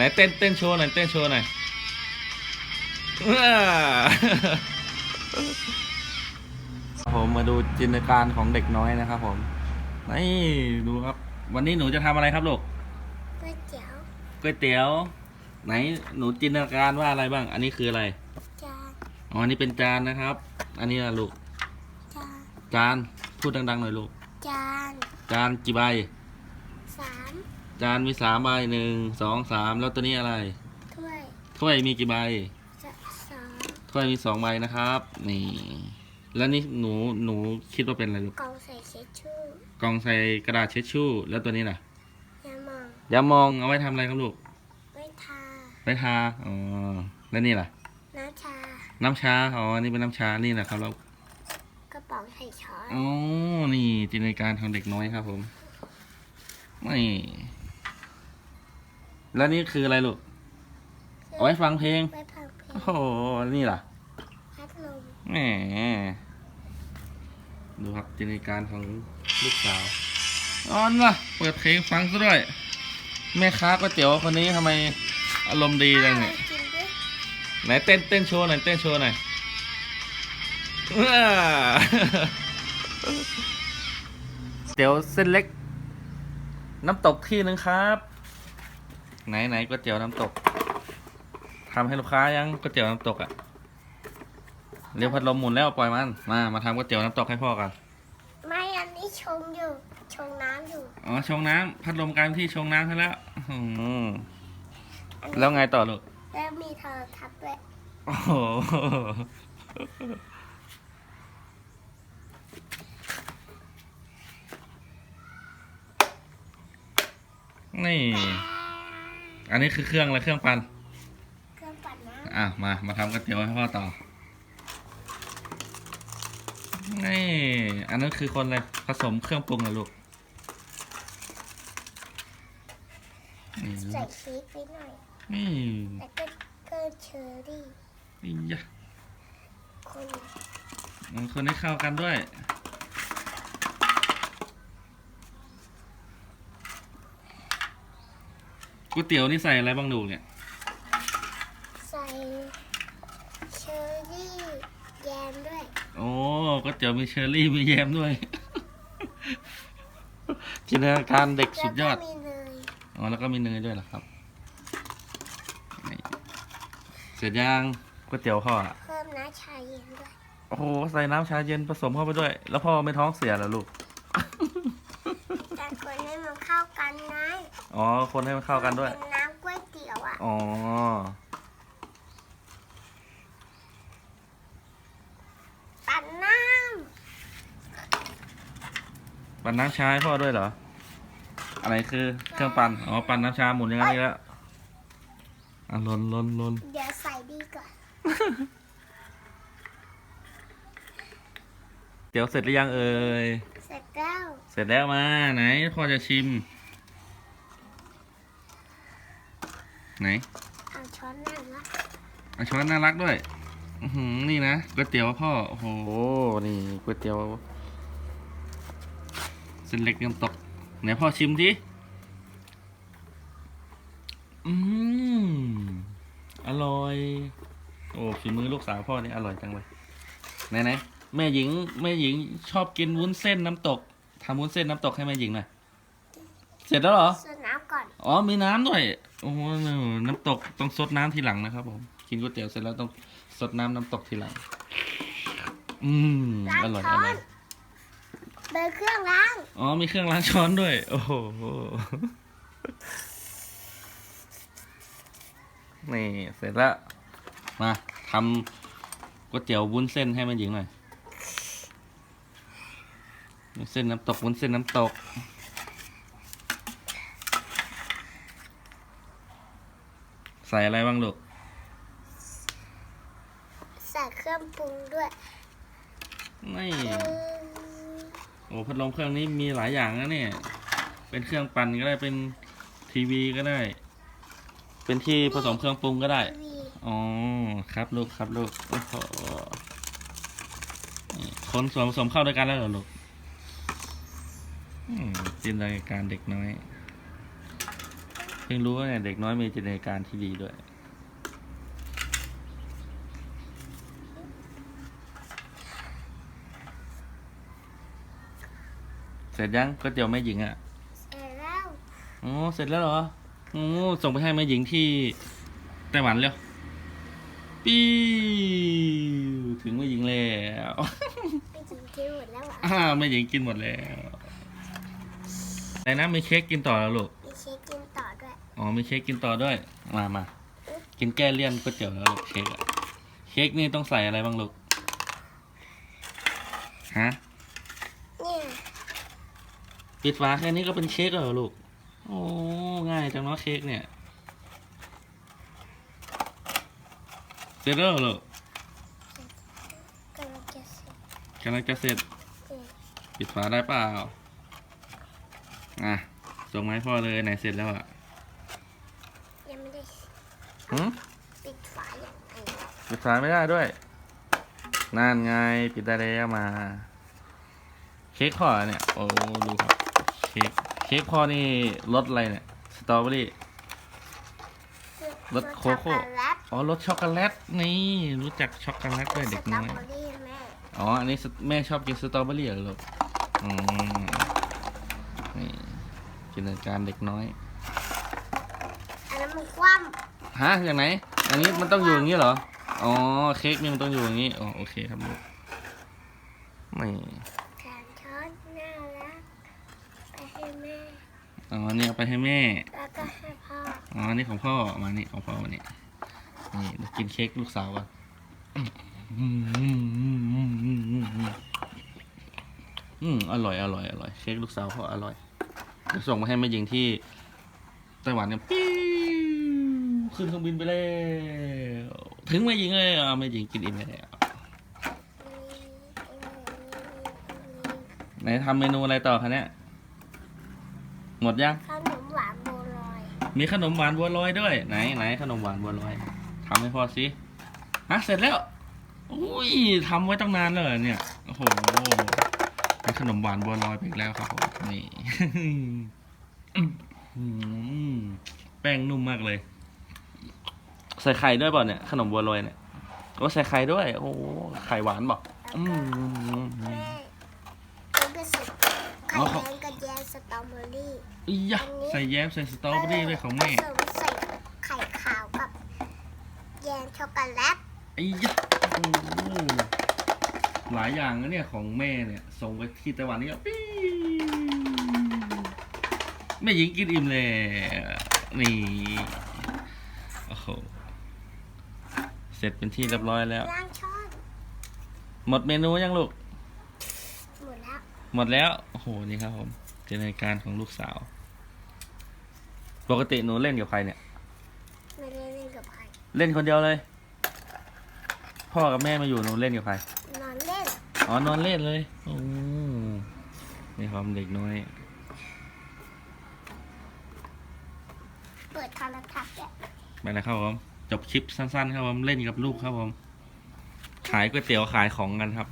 ไหนเต้นเต้นโชว์หน่อยเต้นโชว์หน่อยว้าผมมาดูจินตนาการของเด็กน้อยนะครับ ผมนี่ดูครับ วันนี้หนูจะทำอะไรครับลูกก๋วยเตี๋ยวก๋วยเตี๋ยว ไหนหนูจินตนาการว่าอะไรบ้าง อันนี้คืออะไรจานอ๋ออันนี้เป็นจานนะครับ อันนี้ล่ะลูกจานจานพูดดังๆหน่อยลูกจานจานกี่ใบสาม จานมีสามใบหนึ่งสองสามแล้วตัวนี้อะไรถ้วยถ้วยมีกี่ใบสสองถ้วยมีสองใบนะครับ นี่ แล้วนี่หนูหนูคิดว่าเป็นอะไรลูกกล่องใส่เช็ดชู่กล่องใส่กระดาษเช็ดชู่ แล้วตัวนี้ล่ะยามองยามองเอาไว้ทำอะไรครับลูกไว้ทาไว้ทาอ๋อแล้วนี่ล่ะ น้ำชา น้ำชาอ๋อนี่เป็นน้ำชานี่แหละครับแล้วกระป๋องใส่ช้อน อ๋อนี่จินตนาการของเด็กน้อยครับผมนี่ แล้วนี่คืออะไรลูกเอาไว้ฟังเพลง ไว้พังเพลงโอ้โห นี่ล่ะ พัดลมแหม ดูครับจินตนาการของลูกสาวอ๋อนล่ะ เปิดเพลงฟังซะด้วย แม่ค้าก๋วยเตี๋ยวคนนี้ทำไมอารมณ์ดีจังเนี่ย กินด้วยไหนเต้นเต้นโชว์หน่อยเต้นโชว์หน่อยว้าเตี๋ยวเส้นเล็ก น้ำตกที่หนึ่งครับ ไหนไหนก๋วยเตี๋ยวน้ำตกทำให้ลูกค้ายังก๋วยเตี๋ยวน้ำตกอะ่ะเรียกพัดลมหมุนแล้วปล่อยมันมามาทำก๋วยเตี๋ยวน้ำตกให้พ่อกันไม่อันนี้ชงอยู่ชงน้ำอยู่อ๋อชงน้ำพัดลมกลายเป็นที่ชงน้ำให้แล้วอื้อหืออันนี้แล้วไงต่อลูกแล้วมีโทรทัศน์ด้วยโอ้โหนี่ อันนี้คือเครื่องอะไรเครื่องปั่นเครื่องปั่นน้อะมามาทำก๋วยเตี๋ยวให้พ่อต่อนี่อันนั้นคือคนอะไรผสมเครื่องปรุงเหรอลูกนี่ำใส่ชีสไปหน่อยนี่แล้วก็เกลือเชอรี่นี่ยะคนมันคนให้เข้ากันด้วย ก๋วยเตี๋ยวนี่ใส่อะไรบ้างลูกเนี่ยใส่เชอรี่แยมด้วยโอ้ก๋วยเตี๋ยวมีเชอร์รี่มีแยมด้วยจินตนาการเด็กสุดยอดแล้วก็มีเนยอ๋อแล้วก็มีเนยด้วยเหรอครับนี่เสร็จยังก๋วยเตี๋ยวพ่ออะเพิ่มน้ำชาเย็นด้วย โอ้โหใส่น้ำชาเย็นผสมเข้าไปด้วย แล้วพ่อไม่ท้องเสียเหรอลูก แต่คนให้มันเข้ากันนะ อ๋อ คนให้มันเข้ากันด้วยเป็นน้ำก๋วยเตี๋ยวอะอ๋อ ปั่นน้ปั่นน้ำชาให้พ่อด้วยเหรอ อะไรคือเครื่องปั่น อ๋อ ปั่นน้ำชาหมุนอย่างนั้นนี่แล้ว อะลนลนลนำเดี๋ยวใส่ดีก่อนเดี๋ยวเสร็จหรือยังเอ่ย เสร็จแล้ว เสร็จแล้วมาไหนพ่อจะชิม ไหนเอาช้อนนั่งละเอาช้อนน่ารักด้วยอือหือนี่นะก๋วยเตี๋ยวพ่อโอ้โหนี่ก๋วยเตี๋ยวเส้นเล็กยังตกไหนพ่อชิมทีอืมอร่อย โอ้ฝีมือลูกสาวพ่อนี่อร่อยจังเลยไหนไหนแม่หญิงแม่หญิงชอบกินวุ้นเส้นน้ำตกทำวุ้นเส้นน้ำตกให้แม่หญิงหน่อยเสร็จแล้วเหรอส่วนน้ำก่อน อ๋อมีน้ำด้วย โอ้โหน้ำตกต้องซดน้ำทีหลังนะครับผม กินก๋วยเตี๋ยวเสร็จแล้วต้องซดน้ำน้ำตกทีหลัง อืมล้างอร่อยช้ออร่อยนเบิร์เครื่องล้าง อ๋อ มีเครื่องล้างช้อนด้วย โอ้โห นี่ เสร็จแล้ว มาทำก๋วยเตี๋ยววุ้นเส้นให้แม่หญิงหน่อยวุ้นเส้นน้ำตกวุ้นเส้นน้ำตก ใส่อะไรบ้างลูก ใส่เครื่องปรุงด้วยนี่อืมโอ้พัดลมเครื่องนี้มีหลายอย่างนะเนี่ย เป็นเครื่องปั่นก็ได้เป็นทีวีก็ได้ เป็นที่ผสมเครื่องปรุงก็ได้ทีวีอ๋อ ครับลูกครับลูกโอ้โหนี่คนส่วนผสมเข้าด้วยกันแล้วเหรอลูกอืมจินตนาการเด็กน้อย พิ่งรู้ว่าเนี่ยเด็กน้อยมีจินตนาการที่ดีด้วย เสร็จยังก๋วยเตี๋ยวแม่หญิงอะเสร็จแล้วโอ้เสร็จแล้วเหรอโอ้ส่งไปให้แม่หญิงที่ไต้หวันเร็วปิ้วถึงแม่หญิงแล้วไปกินที่หมดแล้วเหรอะอ้าวแม่หญิงกินหมดแล้วไหนนะมีเค้กกินต่อแล้วลูก มีเค้กกินต่อด้วย อ๋อมีเค้กกินต่อด้วย มามากินแก้เลี่ยนก๋วยเตี๋ยวแล้วลูกเค้กอะเค้กนี่ต้องใส่อะไรบ้างลูก ฮะเนี่ยปิดฝาแค่นี้ก็เป็นเค้กแล้วเหรอลูก โอ้ ง่ายจังเนาะเค้กเนี่ยเสร็จแล้วเหรอลูกกำลังจะเสร็จกำลังจะเสร็จ เนี่ยปิดฝาได้เปล่า อะส่งมาให้พ่อเลยไหนเสร็จแล้วอะยังไม่ได้ หืมปิดฝาอย่างไรปิดฝาไม่ได้ด้วยนั่นไงปิดได้แล้วมา เค้กพ่อเนี่ยโอ้ดูครับเค้กเค้กพ่อนี่รสอะไรเนี่ยสตรอเบอรี่รสโคโค่ช็อกโกแลตอ๋อรสช็อกโกแลตนี่รู้จักช็อกโกแลตด้วยเด็กสตรน้ออยเบอรี่แม่อ๋ออันนี้สแม่ชอบกินสตรอเบอรี่เหรอลูกอืมนี่จินตนาการเด็กน้อยอันนั้นมันคว่ ฮะอย่างไหน อันนี้มันต้องอยู่อย่างนี้เหรอ อ๋อ เค้กนี่มันต้องอยู่อย่างนี้โอเคครับลูกไม่แนช้อนน่ม่ อ๋อ นี่เอาไปให้แม่ แล้วก็ให้พ่อ อ๋อ นี่ของพ่อ มานี่ของพ่อมานี่นี่กินเค้กลูกสาวก่อนอืม อร่อย อร่อย อร่อย เค้กลูกสาวเขาอร่อย จะส่งมาให้แม่ยิงที่ไต้หวันเนี่ยปี ขึ้นเครื่องบินไปแล้วถึงแม่หญิงเลยอะแม่หญิงกินอิ่มแล้วไหนทำเมนูอะไรต่อคะเนี่ยหมดยัง ขนมหวานบัวลอย มีขนมหวานบัวลอยด้วย ไหนไหนขนมหวานบัวลอยทำให้พ่อสิฮะเสร็จแล้วอุ้ยทำไว้ตั้งนานแล้วเหรอเนี่ยโอ้โหมีขนมหวานบัวลอยไปอีกแล้วครับผมนี่อืมแป้งนุ่มมากเลย ใส่ไข่ด้วยเปล่าเนี่ยขนมบัวลอยเนี่ยว่าใส่ไข่ด้วย โอ้โหไข่หวานเปล่าอืมแม่มันเป็นสุดไข่อ๋อแดเขางกับแยมสตรอเบอรี่อียะใส่แย้มใส่สตรอเบอรี่ด้วยของแม่ผสมใส่ไข่ขาวกับแยมช็อกโกแลตไอ้ยะโอ้โหหลายอย่างนะเนี่ยของแม่เนี่ยส่งไปที่ไต้หวันนี่ก็ปิ้วแม่หญิงกินอิ่มเลยนี่โอ้โห เสร็จเป็นที่เรียบร้อยแล้ว ล้างช้อนหมดเมนูยังลูก หมดแล้วหมดแล้ว โอ้โห นี่ครับผมจินตนาการของลูกสาว ปกติหนูเล่นกับใครเนี่ย ไม่ได้เล่นกับใครเล่นคนเดียวเลย พ่อกับแม่มาอยู่หนูเล่นกับใคร นอนเล่นอ๋อนอนเล่นเลย โอ้นี่ความเด็กน้อย เปิดโทรทัศน์เนี่ยไปนะครับผม จบคลิปสั้นๆ ครับผมเล่นกับลูกครับผมขายก๋วยเตี๋ยวขายของกันครับ